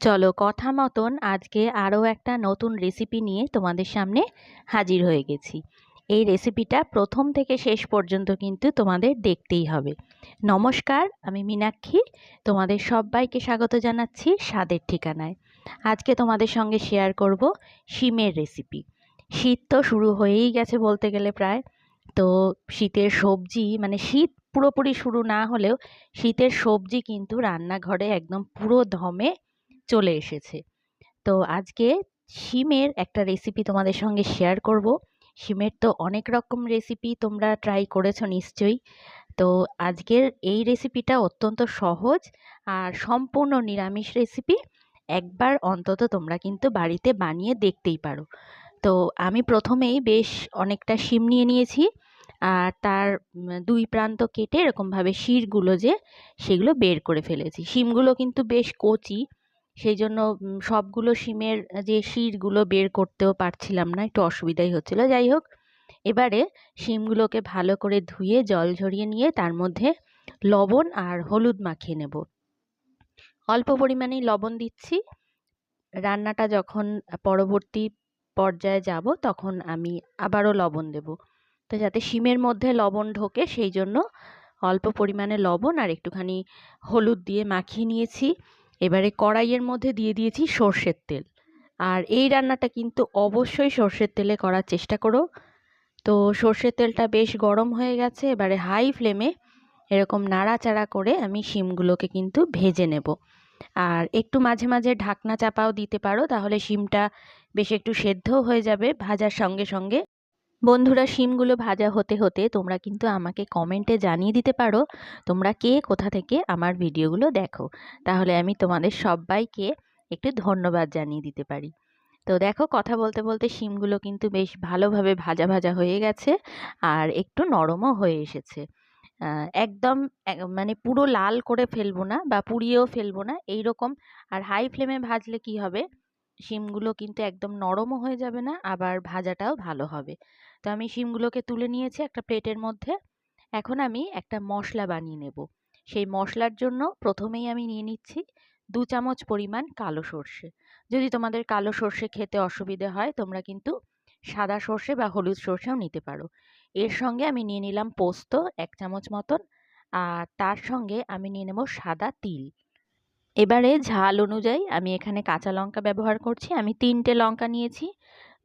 চলো কথা মতন আজকে আরও একটা নতুন রেসিপি নিয়ে তোমাদের সামনে হাজির হয়ে গেছি। এই রেসিপিটা প্রথম থেকে শেষ পর্যন্ত কিন্তু তোমাদের দেখতেই হবে। নমস্কার, আমি মীনাক্ষী। তোমাদের সবাইকে স্বাগত জানাচ্ছি স্বাদের ঠিকানায়। আজকে তোমাদের সঙ্গে শেয়ার করব শিমের রেসিপি শীত তো শুরু হয়েই গেছে বলতে গেলে প্রায়। তো শীতের সবজি মানে শীত পুরোপুরি শুরু না হলেও শীতের সবজি কিন্তু রান্নাঘরে একদম পুরো ধমে চলে এসেছে। তো আজকে শিমের একটা রেসিপি তোমাদের সঙ্গে শেয়ার করব। শিমের তো অনেক রকম রেসিপি তোমরা ট্রাই করেছ নিশ্চয়ই। তো আজকের এই রেসিপিটা অত্যন্ত সহজ আর সম্পূর্ণ নিরামিষ রেসিপি একবার অন্তত তোমরা কিন্তু বাড়িতে বানিয়ে দেখতেই পারো। তো আমি প্রথমেই বেশ অনেকটা শিম নিয়ে নিয়েছি আর তার দুই প্রান্ত কেটে এরকমভাবে শিরগুলো যে সেগুলো বের করে ফেলেছি। শিমগুলো কিন্তু বেশ কচি সেই জন্য সবগুলো শিমের যে শিরগুলো বের করতেও পারছিলাম না, একটু অসুবিধাই হচ্ছিল। যাই হোক, এবারে শিমগুলোকে ভালো করে ধুয়ে, জল ঝরিয়ে নিয়ে তার মধ্যে লবণ আর হলুদ মাখিয়ে নেব। অল্প পরিমাণেই লবণ দিচ্ছি। রান্নাটা যখন পরবর্তী পর্যায়ে যাব, তখন আমি আবারও লবণ দেব। তো যাতে শিমের মধ্যে লবণ ঢোকে সেই জন্য অল্প পরিমাণে লবণ আর একটুখানি হলুদ দিয়ে মাখিয়ে নিয়েছি। এবারে কড়াইয়ের মধ্যে দিয়ে দিয়েছি সর্ষের তেল। আর এই রান্নাটা কিন্তু অবশ্যই সর্ষের তেলে করার চেষ্টা করো। তো সর্ষের তেলটা বেশ গরম হয়ে গেছে, এবারে হাই ফ্লেমে এরকম নাড়াচাড়া করে আমি শিমগুলোকে কিন্তু ভেজে নেব। আর একটু মাঝে মাঝে ঢাকনা চাপাও দিতে পারো, তাহলে শিমটা বেশ একটু সেদ্ধও হয়ে যাবে ভাজার সঙ্গে সঙ্গে। বন্ধুরা, শিমগুলো ভাজা হতে হতে তোমরা কিন্তু আমাকে কমেন্টে জানিয়ে দিতে পারো তোমরা কে কোথা থেকে আমার ভিডিওগুলো দেখো। তাহলে আমি তোমাদের সবাইকে একটু ধন্যবাদ জানিয়ে দিতে পারি। তো দেখো, কথা বলতে বলতে শিমগুলো কিন্তু বেশ ভালোভাবে ভাজা ভাজা হয়ে গেছে আর একটু নরমও হয়ে এসেছে। একদম মানে পুরো লাল করে ফেলব না বা পুড়িয়েও ফেলব না এই রকম আর হাই ফ্লেমে ভাজলে কি হবে? শিমগুলো কিন্তু একদম নরমও হয়ে যাবে না, আবার ভাজাটাও ভালো হবে। তো আমি শিমগুলোকে তুলে নিয়েছি একটা প্লেটের মধ্যে। এখন আমি একটা মশলা বানিয়ে নেব। সেই মশলার জন্য প্রথমেই আমি নিয়ে নিচ্ছি দু চামচ পরিমাণ কালো সর্ষে। যদি তোমাদের কালো সর্ষে খেতে অসুবিধে হয়, তোমরা কিন্তু সাদা সর্ষে বা হলুদ সর্ষেও নিতে পারো। এর সঙ্গে আমি নিয়ে নিলাম পোস্ত এক চামচ মতন, আর তার সঙ্গে আমি নিয়ে নেব সাদা তিল। এবারে ঝাল অনুযায়ী আমি এখানে কাঁচা লঙ্কা ব্যবহার করছি। আমি তিনটে লঙ্কা নিয়েছি।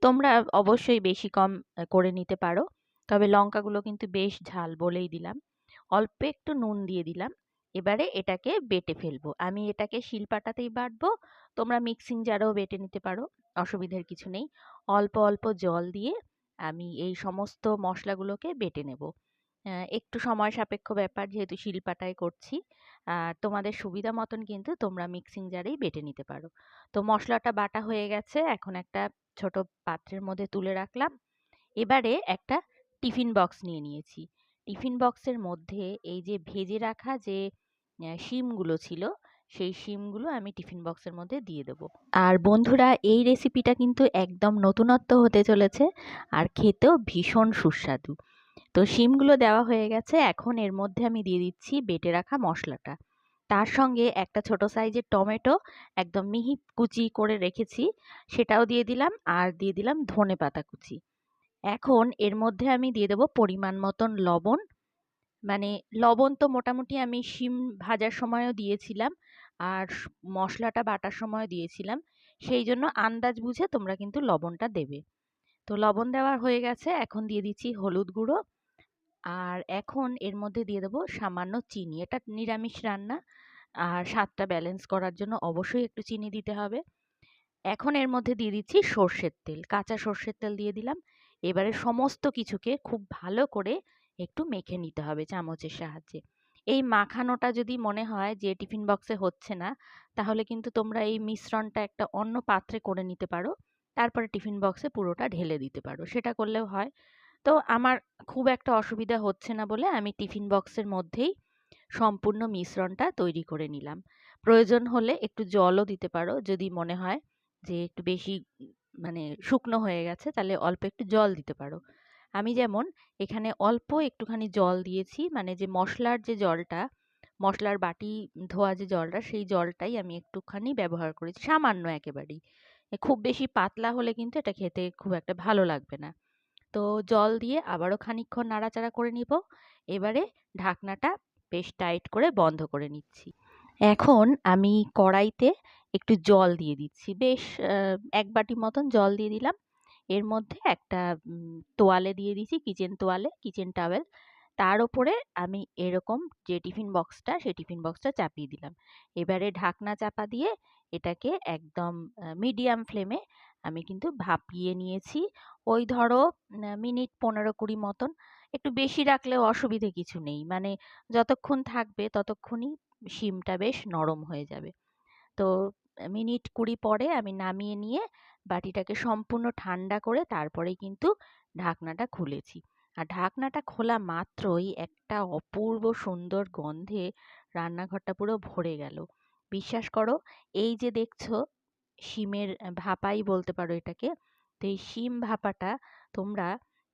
তোমরা অবশ্যই বেশি কম করে নিতে পারো। তবে লঙ্কাগুলো কিন্তু বেশ ঝাল বলেই দিলাম। অল্প একটু নুন দিয়ে দিলাম। এবারে এটাকে বেটে ফেলব। আমি এটাকে শিলপাটাতেই বাটবো। তোমরা মিক্সিং জারেও বেটে নিতে পারো, অসুবিধার কিছু নেই। অল্প অল্প জল দিয়ে আমি এই সমস্ত মশলাগুলোকে বেটে নেব। একটু সময় সাপেক্ষ ব্যাপার যেহেতু শিলপাটায় করছি। তোমাদের সুবিধা মতন কিন্তু তোমরা মিক্সিং জারেই বেটে নিতে পারো। তো মশলাটা বাটা হয়ে গেছে, এখন একটা ছোট পাত্রের মধ্যে তুলে রাখলাম। এবারে একটা টিফিন বক্স নিয়ে নিয়েছি। টিফিন বক্সের মধ্যে এই যে ভেজে রাখা যে শিমগুলো ছিল, সেই শিমগুলো আমি টিফিন বক্সের মধ্যে দিয়ে দেব। আর বন্ধুরা, এই রেসিপিটা কিন্তু একদম নতুনত্ব হতে চলেছে। আর খেতেও ভীষণ সুস্বাদু। তো শিমগুলো দেওয়া হয়ে গেছে। এখন এর মধ্যে আমি দিয়ে দিচ্ছি বেটে রাখা মশলাটা। তার সঙ্গে একটা ছোট সাইজের টমেটো, একদম মিহি কুচি করে রেখেছি, সেটাও দিয়ে দিলাম আর দিয়ে দিলাম ধনে পাতা কুচি। এখন এর মধ্যে আমি দিয়ে দেবো পরিমাণ মতন লবণ। মানে লবণ তো মোটামুটি আমি শিম ভাজার সময়ও দিয়েছিলাম আর মশলাটা বাটার সময় দিয়েছিলাম। সেই জন্য আন্দাজ বুঝে তোমরা কিন্তু লবণটা দেবে। তো লবণ দেওয়ার হয়ে গেছে, এখন দিয়ে দিচ্ছি হলুদ গুঁড়ো। আর এখন এর মধ্যে দিয়ে দেবো সামান্য চিনি। এটা নিরামিষ রান্না, আর স্বাদটা ব্যালেন্স করার জন্য অবশ্যই একটু চিনি দিতে হবে। এখন এর মধ্যে দিয়ে দিচ্ছি সর্ষের তেল, কাঁচা সর্ষের তেল দিয়ে দিলাম। এবারে সমস্ত কিছুকে খুব ভালো করে একটু মেখে নিতে হবে চামচের সাহায্যে। এই মাখানোটা যদি মনে হয় যে টিফিন বক্সে হচ্ছে না, তাহলে কিন্তু তোমরা এই মিশ্রণটা একটা অন্য পাত্রে করে নিতে পারো। তারপরে টিফিন বক্সে পুরোটা ঢেলে দিতে পারো সেটা করলেও হয়। তো আমার খুব একটা অসুবিধা হচ্ছে না বলে আমি টিফিন বক্সের মধ্যেই সম্পূর্ণ মিশ্রণটা তৈরি করে নিলাম। প্রয়োজন হলে একটু জলও দিতে পারো। যদি মনে হয় যে একটু বেশি মানে শুকনো হয়ে গেছে, তাহলে অল্প একটু জল দিতে পারো। আমি যেমন এখানে অল্প একটুখানি জল দিয়েছি মানে যে মশলার যে জলটা, মশলার বাটি ধোয়া যে জলটা, সেই জলটাই আমি একটুখানি ব্যবহার করেছি। সামান্য একেবারেই। খুব বেশি পাতলা হলে কিন্তু এটা খেতে খুব একটা ভালো লাগবে না। তো জল দিয়ে আবারও খানিকক্ষণ নাড়াচাড়া করে নিব। এবারে ঢাকনাটা বেশ টাইট করে বন্ধ করে নিচ্ছি। এখন আমি কড়াইতে একটু জল দিয়ে দিচ্ছি। বেশ এক বাটি মতন জল দিয়ে দিলাম। এর মধ্যে একটা তোয়ালে দিয়ে দিয়েছি, কিচেন তোয়ালে, কিচেন টাওয়েল। তার ওপরে আমি এরকম যে টিফিন বক্সটা, সেই টিফিন বক্সটা চাপিয়ে দিলাম। এবারে ঢাকনা চাপা দিয়ে এটাকে একদম মিডিয়াম ফ্লেমে আমি কিন্তু ভাপিয়ে নিয়েছি। ওই ধরো মিনিট পনেরো কুড়ি মতন। একটু বেশি রাখলেও অসুবিধে কিছু নেই। মানে যতক্ষণ থাকবে ততক্ষণই শিমটা বেশ নরম হয়ে যাবে। তো, মিনিট কুড়ি পরে আমি নামিয়ে নিয়ে বাটিটাকে সম্পূর্ণ ঠান্ডা করে তারপরেই কিন্তু ঢাকনাটা খুলেছি। আর ঢাকনাটা খোলা মাত্রই একটা অপূর্ব সুন্দর গন্ধে রান্নাঘরটা পুরো ভরে গেল। বিশ্বাস করো, এই যে দেখছ, শিমের ভাপাই বলতে পারো এটাকে, তো এই শিম ভাপাটা তোমরা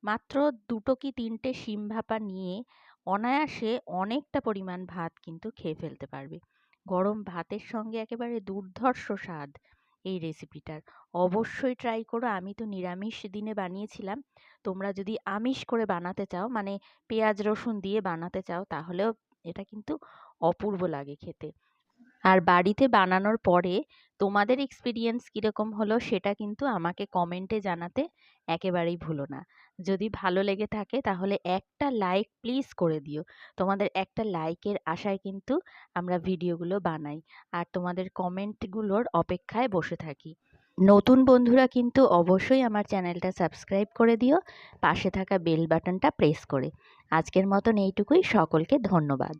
মাত্র দুটো কি তিনটে শিম ভাপা নিয়ে অনায়াসে অনেকটা পরিমাণ ভাত কিন্তু খেয়ে ফেলতে পারবে। গরম ভাতের সঙ্গে একেবারে দুর্ধর্ষ স্বাদ। এই রেসিপিটার অবশ্যই ট্রাই করো। আমি তো নিরামিষ দিনে বানিয়েছিলাম। তোমরা যদি আমিষ করে বানাতে চাও মানে পেঁয়াজ, রসুন দিয়ে বানাতে চাও, তাহলেও এটা কিন্তু অপূর্ব লাগে খেতে। আর বাড়িতে বানানোর পরে তোমাদের এক্সপিরিয়েন্স কীরকম হলো সেটা কিন্তু আমাকে কমেন্টে জানাতে একেবারেই ভুলো না। যদি ভালো লেগে থাকে তাহলে একটা লাইক প্লিজ করে দিও। তোমাদের একটা লাইকের আশায় কিন্তু আমরা ভিডিওগুলো বানাই। আর তোমাদের কমেন্টগুলোর অপেক্ষায় বসে থাকি। নতুন বন্ধুরা কিন্তু অবশ্যই আমার চ্যানেলটা সাবস্ক্রাইব করে দিও। পাশে থাকা বেল বাটনটা প্রেস করে। আজকের মতন এইটুকুই। সকলকে ধন্যবাদ।